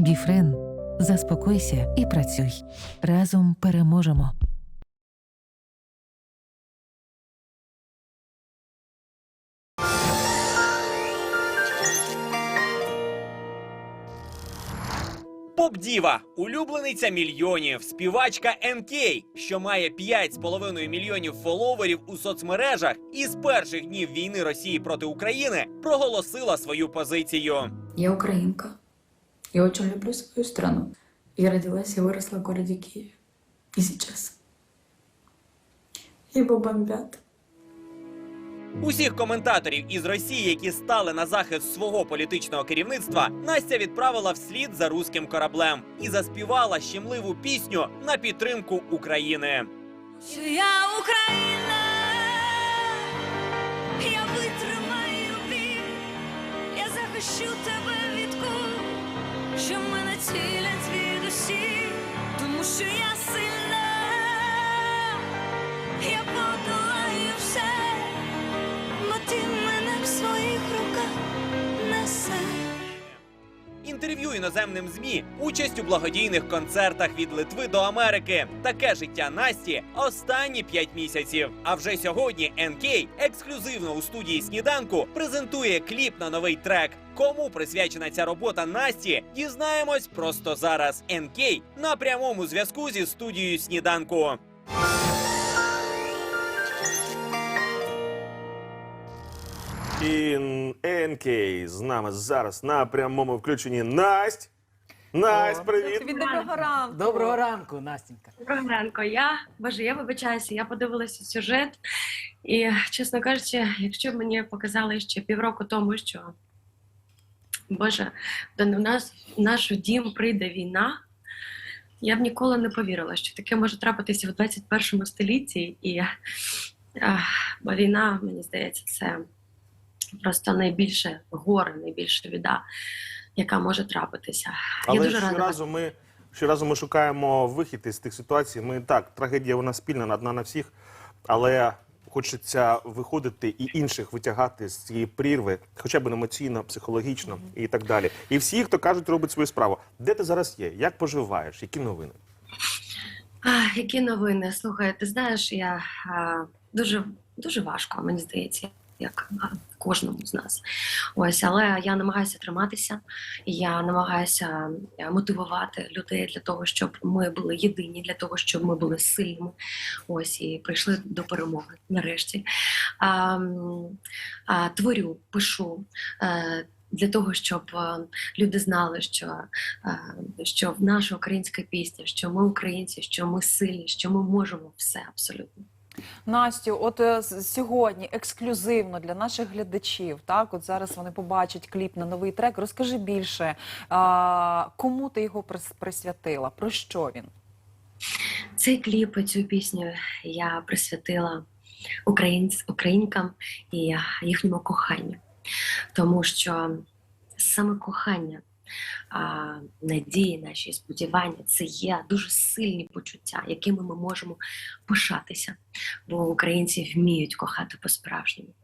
Біфрен. Заспокойся і працюй. Разом переможемо. Поп-діва, улюблениця мільйонів, співачка НК, що має 5,5 мільйонів фоловерів у соцмережах і з перших днів війни Росії проти України проголосила свою позицію. Я украинка. Я очень люблю свою страну. Я родилась и выросла в городе Киеве. И сейчас. Его бомбят. Усіх коментаторів із Росії, які стали на захист свого політичного керівництва, Настя відправила вслід за руським кораблем і заспівала щемливу пісню на підтримку України. Що я Україна, я витримаю біль, я захищу тебе що мене цілять звідусіль, тому що я Інтерв'ю іноземним змі, участь у благодійних концертах від Литви до Америки. Таке життя Насті останні п'ять місяців. А вже сьогодні НК ексклюзивно у студії сніданку презентує кліп на новий трек. Кому присвячена ця робота Насті, дізнаємось просто зараз. НК на прямому зв'язку зі студією сніданку. І НК з нами зараз на прямому включенні Насть. Насть, привіт! Тобі доброго ранку. Доброго ранку, Настенька. Доброго ранку. Я боже, я вибачаюся. Я подивилася сюжет, і чесно кажучи, якщо б мені показали ще півроку тому, що Боже, до нас в наш дім прийде війна. Я б ніколи не повірила, що таке може трапитися в 21 столітті. І ах, бо війна, мені здається, це просто найбільше горе, найбільша біда, яка може трапитися. я Але дуже рада. щоразу ми, щоразу ми шукаємо вихід із тих ситуацій. Ми так, трагедія нас спільна, одна на всіх, але хочеться виходити і інших витягати з цієї прірви, хоча б емоційно, психологічно і так далі. І всі, хто кажуть, робить свою справу. Де ти зараз є? Як поживаєш? Які новини? А, які новини? Слухай, ти знаєш, я а, дуже дуже важко, мені здається, як кожному з нас. Ось, але я намагаюся триматися, я намагаюся е, мотивувати людей для того, щоб ми були єдині, для того, щоб ми були сильними. Ось і прийшли до перемоги нарешті. А, а, творю, пишу. е, Для того щоб е, люди знали, що що наша українська пісня, що ми українці, що ми сильні, що ми можемо все абсолютно. Настю, от е, сьогодні ексклюзивно для наших глядачів, так от зараз вони побачать кліп на новий трек. Розкажи більше, а, кому ти його прис- присвятила? Про що він? Цей кліп, цю пісню я присвятила українкам і їхньому коханню, тому що саме кохання. Надії, наші сподівання це є дуже сильні почуття, якими ми можемо пишатися, бо українці вміють кохати по-справжньому.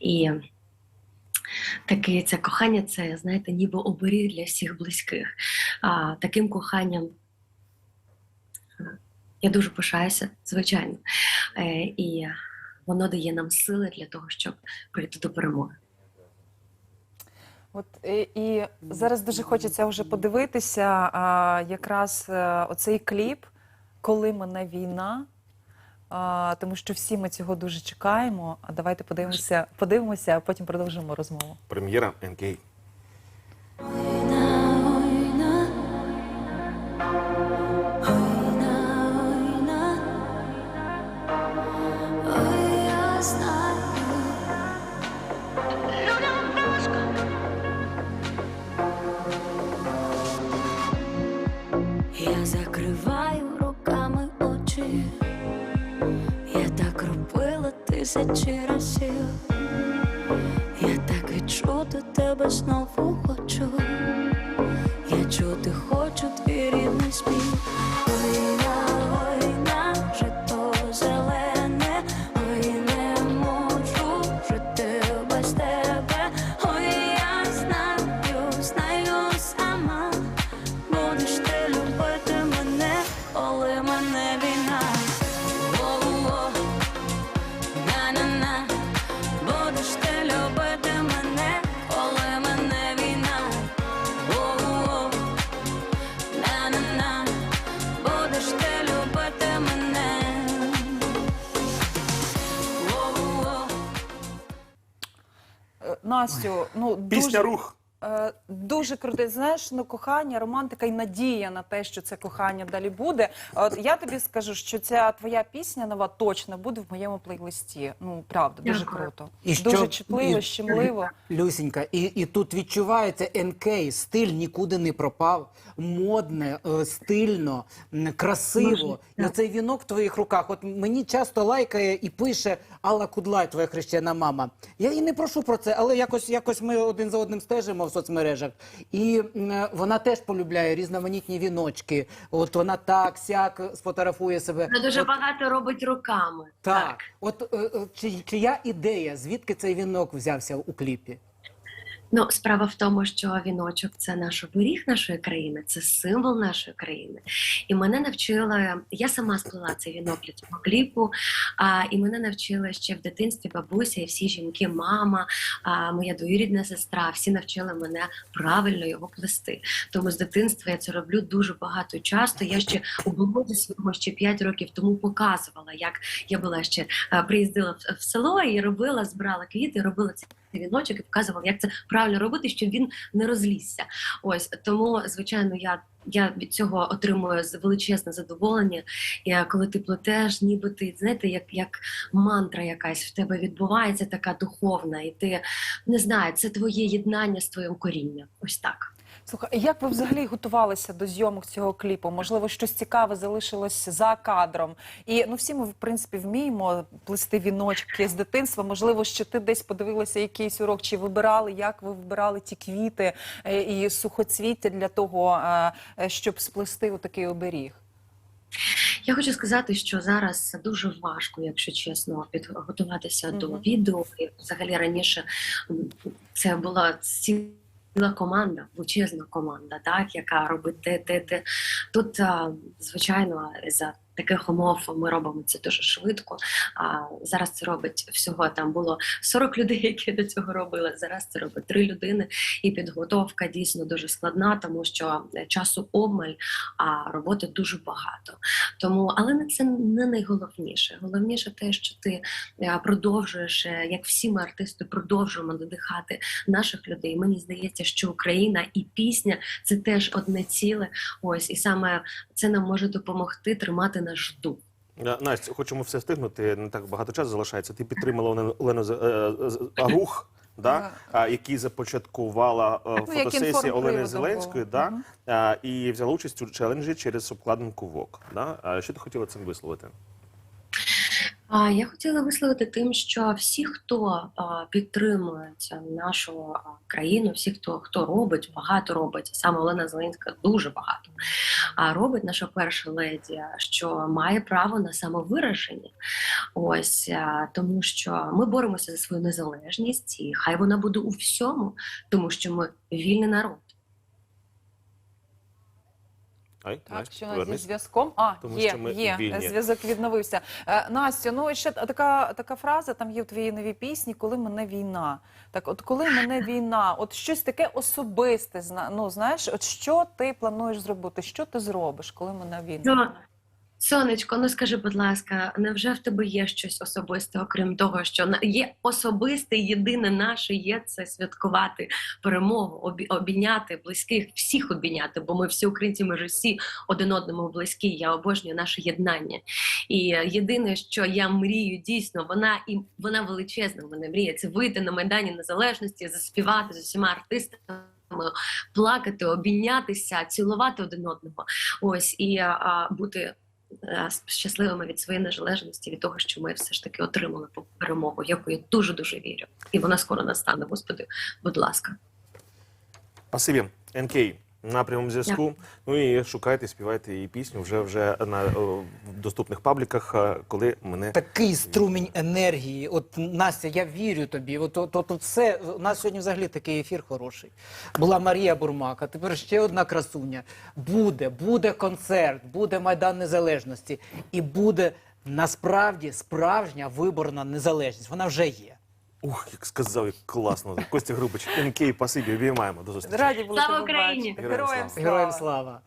І таке це кохання, це знаєте, ніби оберіг для всіх близьких. А, таким коханням я дуже пишаюся, звичайно. Е, і воно дає нам сили для того, щоб прийти до перемоги. От і, і зараз дуже хочеться вже подивитися а, якраз а, оцей кліп, коли мене війна. А, тому що всі ми цього дуже чекаємо. А давайте подивимося, подивимося, а потім продовжимо розмову. Прем'єра НК. Тисячі разів, я так відчути тебе знову хочу, я чути хочу твій рідний спів. Настю, ну Пісня рух. Е, дуже круте. Знаєш, ну кохання, романтика і надія на те, що це кохання далі буде. От я тобі скажу, що ця твоя пісня нова точно буде в моєму плейлисті. Ну правда, дуже круто. І дуже що- чіпливо, і- щемливо. Люсінька, і, і тут відчувається НК, стиль нікуди не пропав, модне, е, стильно, красиво. Дуже, І оцей вінок в твоїх руках. От мені часто лайкає і пише Алла Кудлай, твоя хрещена мама. Я і не прошу про це, але якось, якось ми один за одним стежимо соцмережах. І вона теж полюбляє різноманітні віночки. От вона так, сяк сфотографує себе. Вона дуже От- багато робить руками. так. От е, е, чи, чия ідея? Звідки цей вінок взявся у кліпі? Ну, справа в тому, що віночок це наш оберіг нашої країни, це символ нашої країни. І мене навчила, я сама сплела цей вінок для цього кліпу. А, і мене навчила ще в дитинстві бабуся і всі жінки, мама, а, моя двоюрідна сестра. Всі навчили мене правильно його плести. Тому з дитинства я це роблю дуже багато часто. Я ще у блозі свого ще 5 років тому показувала, як я була ще приїздила в, село і робила, збирала квіти, робила цей віночок і показувала, як це правильно робити, щоб він не розлізся. Ось тому, звичайно, я. Я від цього отримую величезне задоволення. Е, коли ти плетеш, ніби ти знаєте, як, як мантра якась в тебе відбувається, така духовна, і ти не знаю, це твоє єднання з твоїм корінням. Ось так. Слухай, як ви взагалі готувалися до зйомок цього кліпу? Можливо, щось цікаве залишилось за кадром. І ну всі ми в принципі вміємо плести віночки з дитинства. Можливо, що ти десь подивилася якийсь урок, чи вибирали, як ви вибирали ті квіти е, і сухоцвіття для того, е, е, щоб сплести отакий оберіг. Я хочу сказати, що зараз дуже важко, якщо чесно, підготуватися до відео. І взагалі раніше це була ціла команда, величезна команда, так, яка робить те, те, те. Тут, звичайно, за таких умов ми робимо це дуже швидко. А зараз це робить всього там було 40 людей, які до цього робили. Зараз це робить три людини, і підготовка дійсно дуже складна, тому що е, часу обмаль, а роботи дуже багато. Тому, але це не найголовніше. Головніше те, що ти е, продовжуєш, е, як всі ми артисти, продовжуємо надихати наших людей. Мені здається, що Україна і пісня це теж одне ціле. Ось і саме це нам може допомогти тримати наш жду Е, Настя, хочемо все встигнути. Не так багато часу залишається. Ти підтримала Олену- е, рух, да? який започаткувала е, Ну, фотосесія Олени. Зеленської, да? І взяла участь у челенджі через обкладинку ВОК. Да? А що ти хотіла цим висловити? Я хотіла висловити тим, що всі, хто а, підтримують нашу країну, всі, хто хто робить, багато робить, саме Олена Зеленська дуже багато. Робить наша перша леді, що має право на самовираження. Ось тому, що ми боремося за свою незалежність, і хай вона буде у всьому, тому що ми вільний народ. Ай, Так, Настя, що у нас зі повернись. зв'язком? А, Тому є, що ми є, вільні. зв'язок відновився. Е, Настю, ну і ще така, така фраза там є в твоїй новій пісні, коли мене війна. Так, от коли мене війна, от щось таке особисте, зна- ну знаєш, от що ти плануєш зробити? Що ти зробиш, коли мене війна? Ну, Сонечко, ну скажи, будь ласка, невже в тебе є щось особисте, окрім того, що є особисте, єдине наше є це святкувати перемогу, обійняти близьких, всіх обійняти, бо ми всі українці, ми ж всі один одному близькі. Я обожнюю наше єднання. І єдине, що я мрію, дійсно, вона і вона величезна. в Мене мрія це вийти на майдані незалежності, заспівати з усіма артистами. Плакати, обійнятися, цілувати один одного. Ось і а, бути щасливими від своєї незалежності, від того, що ми все ж таки отримали перемогу, яку я дуже дуже вірю. І вона скоро настане. Господи, будь ласка. Спасибі, НК. На прямому зв'язку. Ну і шукайте, співайте її пісню вже вже на е, в доступних пабліках, е, коли мене Такий струмінь енергії. От Настя, я вірю тобі. От, от, от, от все у нас сьогодні взагалі такий ефір хороший. Була Марія Бурмака, тепер ще одна красуня. Буде, буде концерт, буде майдан незалежності, і буде насправді справжня виборна незалежність. Вона вже є. Ух, як сказав, як класно. Костя Грубич, НК, пасибі, обіймаємо. До зустрічі. Раді були Слава тебе Україні! бачити. Героям слава! Героям слава.